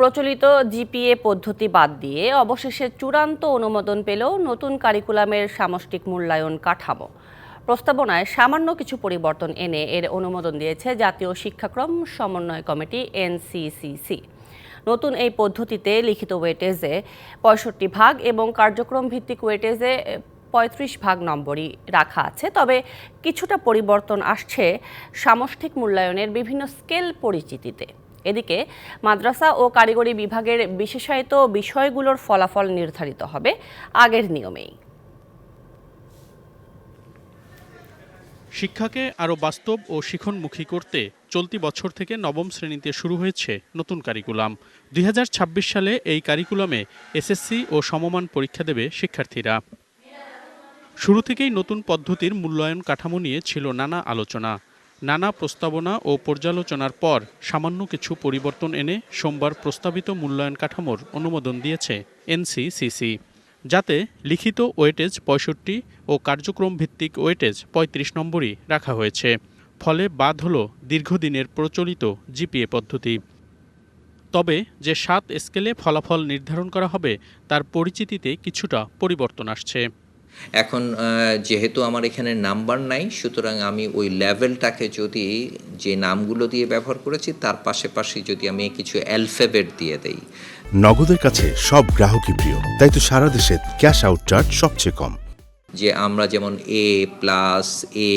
প্রচলিত জিপিএ পদ্ধতি বাদ দিয়ে অবশেষে চূড়ান্ত অনুমোদন পেল নতুন কারিকুলামের সামষ্টিক মূল্যায়ন কাঠামো। প্রস্তাবনায় সামান্য কিছু পরিবর্তন এনে এর অনুমোদন দিয়েছে জাতীয় শিক্ষাক্রম সমন্বয় কমিটি এনসিসিসি। নতুন এই পদ্ধতিতে লিখিত ওয়েটেজে পঁয়ষট্টি ভাগ এবং কার্যক্রম ভিত্তিক ওয়েটেজে পঁয়ত্রিশ ভাগ নম্বরই রাখা আছে। তবে কিছুটা পরিবর্তন আসছে সামষ্টিক মূল্যায়নের বিভিন্ন স্কেল পরিচিতিতে। এদিকে মাদ্রাসা ও কারিগরি বিভাগের বিশেষায়িত বিষয়গুলোর ফলাফল নির্ধারিত হবে আগের নিয়মেই। শিক্ষাকে আরও বাস্তব ও শিখনমুখী করতে চলতি বছর থেকে নবম শ্রেণীতে শুরু হয়েছে নতুন কারিকুলাম। দুই হাজার ছাব্বিশ সালে এই কারিকুলামে এসএসসি ও সমমান পরীক্ষা দেবে শিক্ষার্থীরা। শুরু থেকেই নতুন পদ্ধতির মূল্যায়ন কাঠামো নিয়ে ছিল নানা আলোচনা। নানা প্রস্তাবনা ও পর্যালোচনার পর সামান্য কিছু পরিবর্তন এনে সোমবার প্রস্তাবিত মূল্যায়ন কাঠামোর অনুমোদন দিয়েছে এনসিসিসি, যাতে লিখিত ওয়েটেজ পঁয়ষট্টি ও কার্যক্রম ভিত্তিক ওয়েটেজ পঁয়ত্রিশ নম্বরই রাখা হয়েছে। ফলে বাদ হলো দীর্ঘদিনের প্রচলিত জিপিএ পদ্ধতি। তবে যে সাত স্কেলে ফলাফল নির্ধারণ করা হবে, তার পরিচিতিতে কিছুটা পরিবর্তন আসছে। এখন যেহেতু আমার এখানে নাম্বার নাই, সুতরাং আমি ওই লেভেলটাকে যদি যে নামগুলো দিয়ে ব্যবহার করেছি, তার পাশাপাশি যদি আমি কিছু অ্যালফাবেট দিয়ে দেই। নগদের কাছে সব গ্রাহকই প্রিয়, তাই তো সারা দেশে ক্যাশ আউট চার্জ সবচেয়ে কম। যে আমরা যেমন A plus A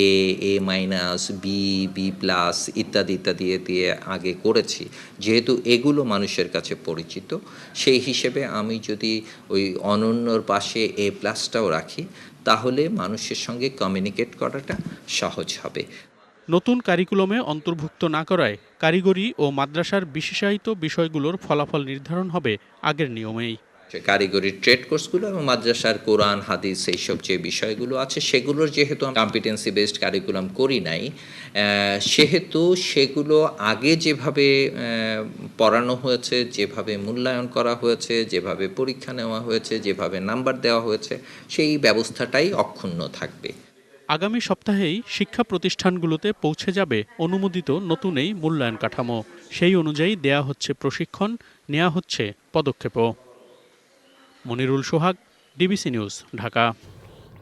A minus B B plus ইত্যাদি ইত্যাদি দিয়ে আগে করেছি। যেহেতু এগুলো মানুষের কাছে পরিচিত, সেই হিসেবে আমি যদি ওই অনন্যর পাশে এ প্লাসটাও রাখি, তাহলে মানুষের সঙ্গে কমিউনিকেট করাটা সহজ হবে। নতুন কারিকুলামে অন্তর্ভুক্ত না করায় কারিগরি ও মাদ্রাসার বিশেষায়িত বিষয়গুলোর ফলাফল নির্ধারণ হবে আগের নিয়মেই। কারিগরি ট্রেড কোর্সগুলো এবং মাদ্রাসার কোরআন, হাদিস এইসব যে বিষয়গুলো আছে, সেগুলোর যেহেতু কম্পিটেন্সি বেসড কারিকুলাম করি নাই সেহেতু সেগুলো আগে যেভাবে পড়ানো হয়েছে, যেভাবে মূল্যায়ন করা হয়েছে, যেভাবে পরীক্ষা নেওয়া হয়েছে, যেভাবে নাম্বার দেওয়া হয়েছে, সেই ব্যবস্থাটাই অক্ষুণ্ণ থাকবে। আগামী সপ্তাহেই শিক্ষা প্রতিষ্ঠানগুলোতে পৌঁছে যাবে অনুমোদিত নতুন এই মূল্যায়ন কাঠামো। সেই অনুযায়ী দেয়া হচ্ছে প্রশিক্ষণ নেওয়া হচ্ছে পদক্ষেপও। Monirul Sohag DBC news Dhaka.